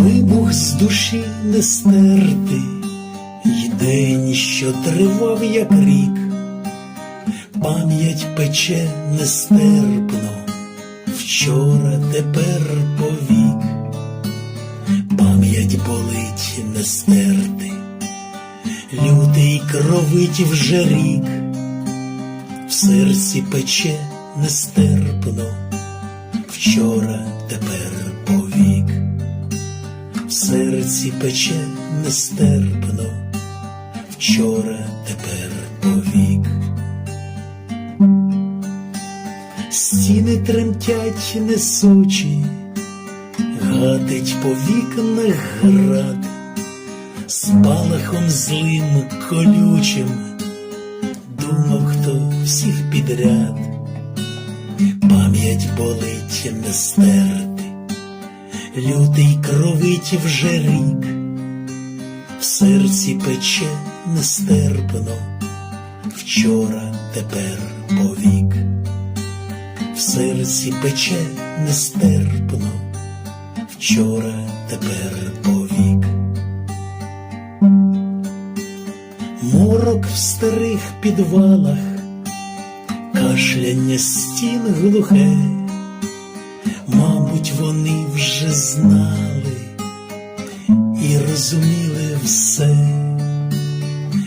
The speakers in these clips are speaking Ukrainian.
Вибух з душі не стерти, й день, що тривав, як рік, пам'ять пече нестерпно, вчора, тепер повік, пам'ять болить не стерти, лютий кровить вже рік, в серці пече нестерпно, вчора, тепер повік серці пече нестерпно, вчора, тепер повік. Стіни тремтять несучі, гатить по вікнах град, спалахом злим колючим, думав, хто всіх підряд, пам'ять болить не стерти лютий кровить вже рік, в серці пече нестерпно, вчора, тепер повік, в серці пече нестерпно, вчора, тепер повік. Морок в старих підвалах, кашляння стін глухе. Мабуть, вони вже знали і розуміли все,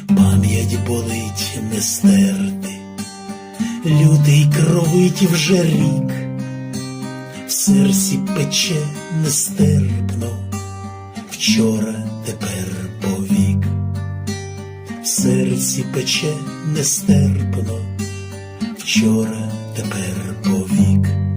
пам'ять болить не стерти, лютий кровить вже рік, в серці пече нестерпно, вчора, тепер повік, в серці пече нестерпно, вчора, тепер повік.